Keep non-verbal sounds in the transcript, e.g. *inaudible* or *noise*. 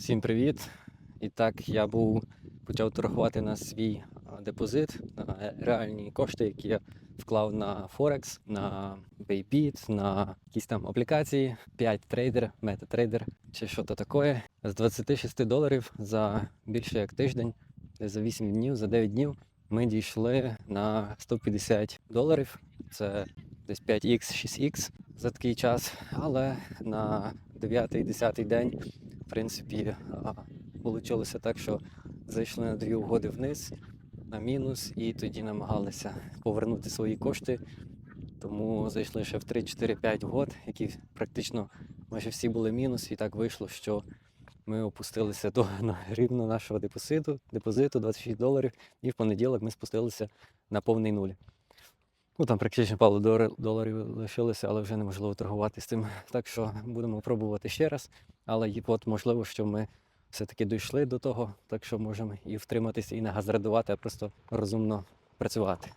Всім привіт! І так я був почав торгувати на свій депозит, на реальні кошти, які я вклав на Форекс, на Bybit, на якісь там аплікації, 5 трейдер, MetaTrader чи що то таке. З 26 доларів за більше як тиждень, за 8 днів, за 9 днів ми дійшли на 150 доларів. Це десь 5x, 6x за такий час. Але на 9-10 день в принципі, вийшло так, що зайшли на дві угоди вниз, на мінус, і тоді намагалися повернути свої кошти. Тому зайшли ще в 3-4-5 угод, які практично майже всі були мінус, і так вийшло, що ми опустилися до *laughs* на рівно нашого депозиту, депозиту 26 доларів, і в понеділок ми спустилися на повний нуль. Ну там практично пару доларів лишилося, але вже неможливо торгувати з тим. *laughs* Так що будемо пробувати ще раз. Але от можливо, що ми все-таки дійшли до того, так що можемо і втриматися, і не газрадувати, а просто розумно працювати.